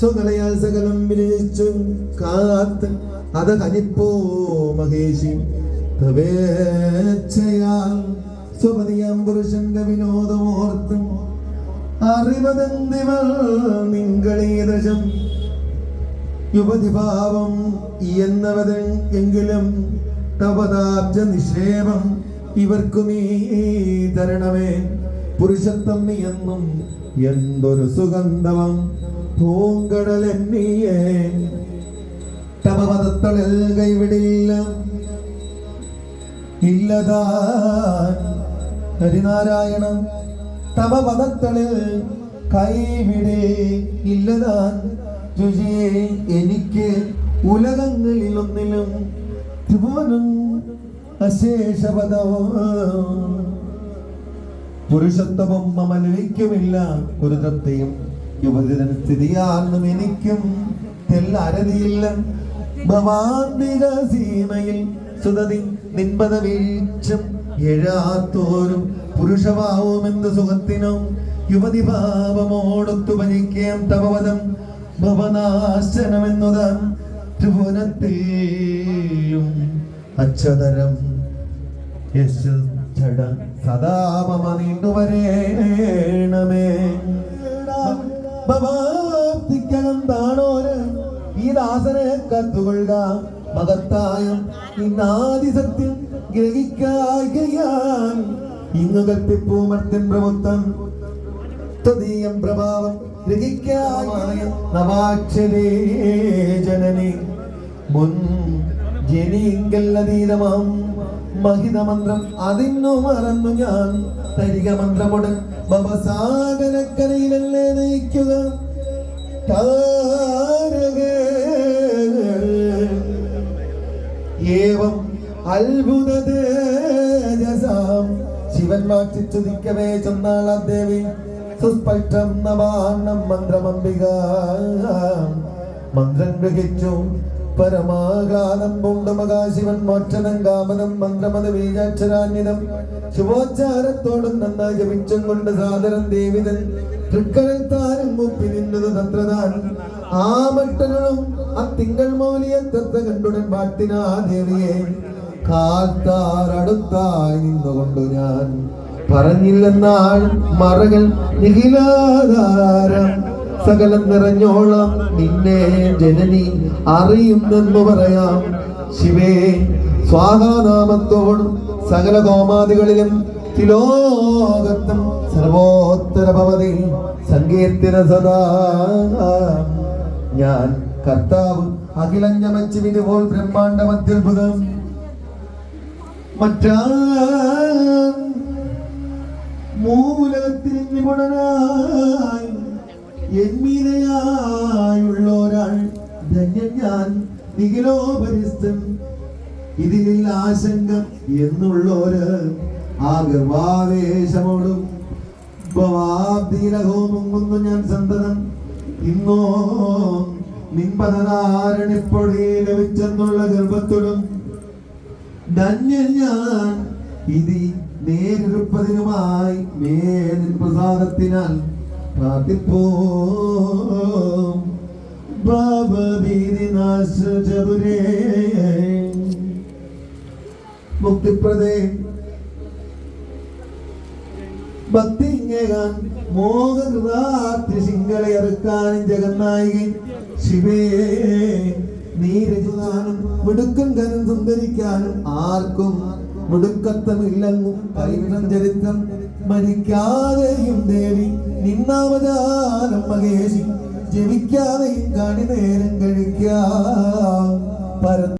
സ്വകലയാൽ സകലം വിരിച്ചു കാത്ത് അത് കനിപ്പോ മഹേഷി തവേച്ഛയാൽ സ്വപതിയാം പുരുഷന്റെ വിനോദമോർത്തും അറിവതെന്തിവൾ നിങ്ങളീദശം യുവതിഭാവം എന്നവതൻ എങ്കിലും തപതാബ്ജ നിക്ഷേപം ഇവർക്കു നീ തരണമേ. പുരുഷത്വം എന്തൊരു സുഗന്ധവം. പൂങ്കടൽ എന്നീയേ തപപദത്തളിൽ കൈവിടില്ല. ഇല്ലതാ ഹരിനാരായണ തപപദത്തളിൽ കൈവിടേ ഇല്ലതാൻ രുചിയെ എനിക്ക് ഉലകങ്ങളിലൊന്നിലും ത്രിഭുവനും അശേഷപദവും പുരുഷത്വവും മമനുവിക്കുമില്ല ഒരു തൃപ്തിയും യുവതിരൻ സ്ഥിതിയാണെന്നും എനിക്കും തെല്ലരതിയില്ല. ഭവാന്തിക സീമയിൽ സുതതി നിൻപത വീഴ്ചം എഴാത്തോരും പുരുഷഭാവമെന്ത് സുഖത്തിനും? യുവതി ഭാവമോടൊത്തു ഭരിക്കാം തപവതം ഭവനാശനമെന്നുതാൻ ത്രിഭുവനത്തിലും അച്ഛതരം യശ് സദാ മമ നീണ്ടുവരേണമേ. ഭവാപ്തിക്കകം താണോര്. ഈ ദാസനെ കത്തുകൊള്ളുക. മകത്തായ ഇന്നാദിസത്യം ഗ്രഹിക്കാൻ ഇങ്ങു കൽപ്പിപ്പൂമർത്തിൻ പ്രമുത്തം തദീയം പ്രഭാവം ഗ്രഹിക്കായ നവാക്ഷരേ ജനനി. മുൻ ജനീങ്കല്ലതീതമാം മഹിതമന്ത്രം അതിന്നു മറന്നു ഞാൻ. തരിക മന്ത്രമുടൻ ഭവസാഗരക്കരയിലല്ലേ നയിക്കുക. ഏവം അത്ഭുത തേജസാം. ശിവൻ ചുതിക്കവേ ചെന്നാള ദേവി സുസ്പഷ്ടം നമാണം മന്ത്രമംബിക മന്ത്രം ഗ്രഹിച്ചു പരമാഘാതം പൂണ്ട മോക്ഷനം കാമനം മന്ത്രമത ബീജാക്ഷരാന്വിതം ശുഭോച്ചാരത്തോടും നന്നായി ജപിച്ചും കൊണ്ട് സാദരം ദേവിതൻ തൃക്കരത്താരും മുപ്പി നിന്നത് തന്ത്രതാൻ ആ മട്ടനും ആ തിങ്കൾ മൗലിയ തത്ത കണ്ടുടൻ പാട്ടിനാ ദേവിയെ. കാത്താറടുത്തായി നിന്നുകൊണ്ടു ഞാൻ. പറഞ്ഞില്ലെന്നാൾ മറകൾ നിഖിലാധാരം. സകലം നിറഞ്ഞോളാം നിന്നെ ജനനി അറിയുന്നെന്ന് പറയാം. ശിവേ സ്വാഹാനാമത്തോടും സകല കോമാദികളിലും തിലോകത്തും സർവോത്തര ഭവതി സങ്കീർത്തിന സദാ. ഞാൻ കർത്താവ് അഖിലഞ്ഞമച്ച് ബ്രഹ്മാണ്ട മധ്യത്ഭുതം മറ്റാ മൂലത്തിൽ നിപുണനായി എന്മീതയായുള്ളൊരാൾ ധന്യൻ ഞാൻ നിഖിലോപരിസ്ഥൻ ഇതിലിൽ ആശങ്ക എന്നുള്ളോര് ആ ഗർഭാവേശമോടും ഭവാബ്ദീലഹോമുങ്ങുന്നു ഞാൻ സന്തതം. ഇന്നോ നിൻപതനാരണിപ്പൊടി ലഭിച്ചെന്നുള്ള ഗർഭത്തോടും ധന്യൻ ഞാൻ ഇതി നേരിടുപ്പതിനുമായി മേലിൻ പ്രസാദത്തിനാൽ പ്രാർത്ഥിപ്പോ ചതുരേ. മുക്തിപ്രദേ. ശിവേ. നീ രചിക്കാനും മിടുക്കൻ കനം സുന്ദരിക്കാനും ആർക്കും മിടുക്കത്തമില്ലെന്നും കൈവിടം ചരിത്രം മരിക്കാതെയും ദേവി നിന്നാമദാനം മകേശി ജപിക്കാതെയും കാണി നേരം കഴിക്കാം. പര